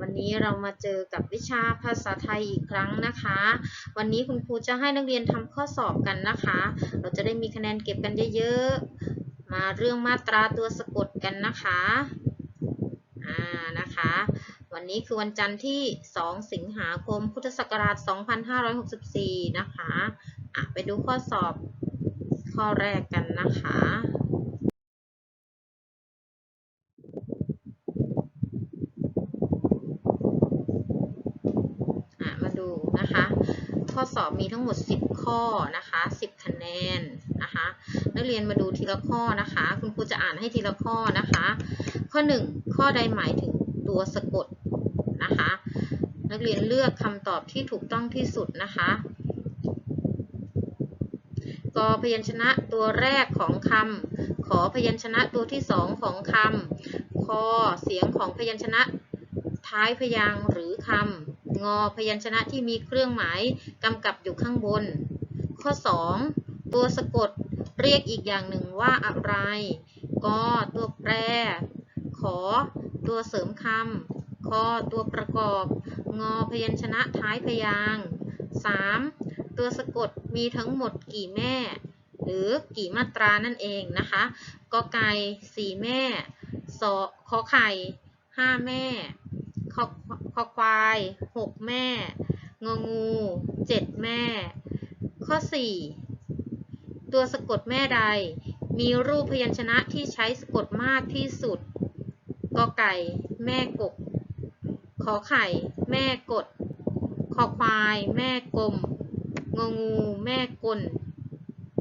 วันนี้เรามาเจอกับวิชาภาษาไทยอีกครั้งนะคะ วันนี้คุณครูจะให้นักเรียนทำข้อสอบกันนะคะ เราจะได้มีคะแนนเก็บกันเยอะๆ มาเรื่องมาตราตัวสะกดกันนะคะ อ่า นะคะ วันนี้คือวันจันทร์ที่ 2 สิงหาคม พุทธศักราช 2564 นะคะ อะ ไปดูข้อสอบข้อแรกกันนะคะ อะมาดู นะคะ ข้อสอบมีทั้งหมด 10 ข้อนะคะ 10 คะแนนนะคะ นักเรียนมาดูทีละข้อนะคะ คุณครูจะอ่านให้ทีละข้อนะคะ ข้อ 1 ข้อใดหมายถึงตัวสะกดนะคะ นักเรียนเลือกคำตอบที่ถูกต้องที่สุดนะคะกอพยัญชนะตัวแรกของคำ ขอพยัญชนะตัวที่สองของคำคอเสียงของพยัญชนะท้ายพยางค์หรือคำ งอ พยัญชนะที่มีเครื่องหมายกำกับอยู่ข้างบน ข้อ 2 ตัวสะกดเรียกอีกอย่างหนึ่งว่าอะไร กอตัวแปร ขอ ตัวเสริมคำคอตัวประกอบ งอพยัญชนะท้ายพยาง 3. ตัวสะกดมีทั้งหมดกี่แม่ หรือกี่มาตรานั่นเองนะคะกอไก่สี่แม่สอขอไข่ห้าแม่ คอคอควายหกแม่ งองูเจ็ดแม่ ข้อ 4 ตัวสะกดแม่ใด มีรูปพยัญชนะที่ใช้สะกดมากที่สุดกอไก่ แม่กบขอไข่ แม่กด คอควาย แม่กลม งองู แม่กล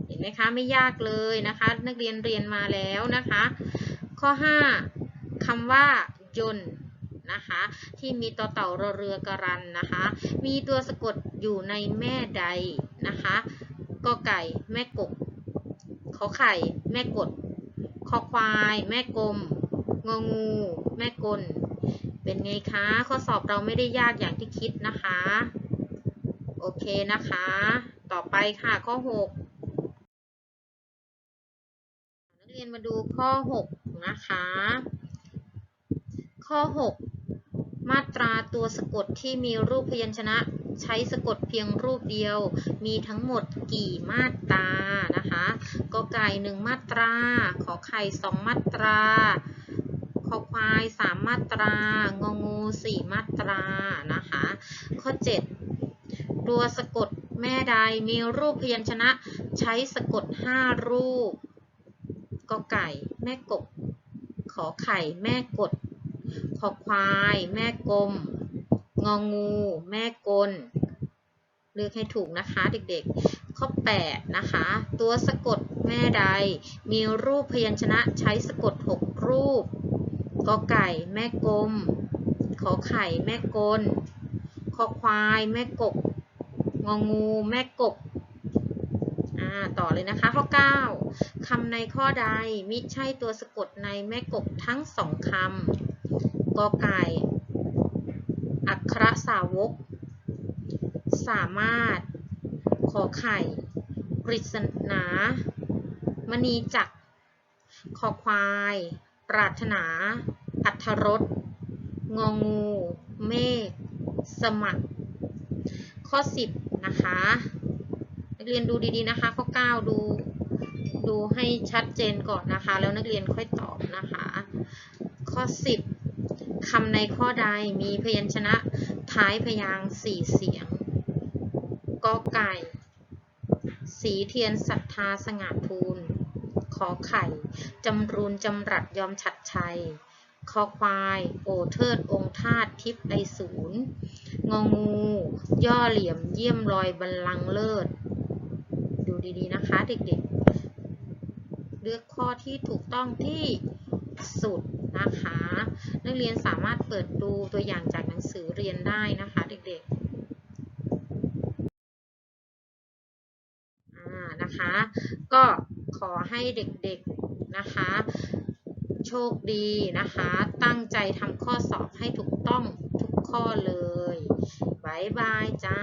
เห็นไหมคะ ไม่ยากเลยนะคะ นักเรียนเรียนมาแล้วนะคะ ข้อ 5คำว่ายนต์ นะคะ ที่มีต่อเต่าเรือกรันนะคะ มีตัวสะกดอยู่ในแม่ใดนะคะกอไก่แม่กบขอไข่แม่กดคอควาย แม่กลมงองู แม่กลเป็นไงคะข้อสอบเราไม่ได้ยากอย่างที่คิดนะคะ โอเคนะคะ ต่อไปค่ะข้อ 6นักเรียนมาดูข้อ 6 นะคะ ข้อ 6 มาตราตัวสะกดที่มีรูปพยัญชนะใช้สะกดเพียงรูปเดียว มีทั้งหมดกี่มาตรานะคะกอไก่หนึ่งมาตรา ขอไข่สองมาตราคอควายสามมาตรา งองูสี่มาตรา นะคะ ข้อ 7 ตัวสะกดแม่ใดมีรูปพยัญชนะใช้สะกด 5 รูป กอไก่ แม่กบ ขอไข่ แม่กด ขอควาย แม่กลม งองู แม่กลเลือกให้ถูกนะคะเด็กๆ ข้อ 8 นะคะ ตัวสะกดแม่ใด มีรูปพยัญชนะใช้สะกด 6 รูปกอไก่แม่กลม ขอไข่แม่กลคอควายแม่กบงองูแม่กบอ่าต่อเลยนะคะข้อ 9คำในข้อใดมิใช่ตัวสะกดในแม่กบทั้งสองคำ กอไก่ อักรสาวก สามารถ ขอไข่ปริศนามณีจักรคอควาย ปรารถนา อัทรสงองู เมฆ สมัคร ข้อ 10 นะคะนักเรียนดูดีๆนะคะ ข้อ 9 ดู ดูให้ชัดเจนก่อนนะคะ แล้วนักเรียนค่อยตอบนะคะ ข้อ 10 คำในข้อใดมีพยัญชนะท้ายพยางค์สี่เสียงกอไก่ สีเทียนศรัทธาสง่าทูลขอไข่ จำรูนจำรัดยอมฉัดชัยคอควาย โอเทิดองค์ธาตุทิพย์ไอศูนย์งองู ย่อเหลี่ยมเยี่ยมรอยบัลลังเลิศ ดูดีๆนะคะเด็กๆ เลือกข้อที่ถูกต้องที่ สุดนะคะ นักเรียนสามารถเปิดดูตัวอย่างจากหนังสือเรียนได้นะคะเด็กๆนะคะก็ขอให้เด็กๆนะคะ โชคดีนะคะ ตั้งใจทำข้อสอบให้ถูกต้องทุกข้อเลยบายบายจ้า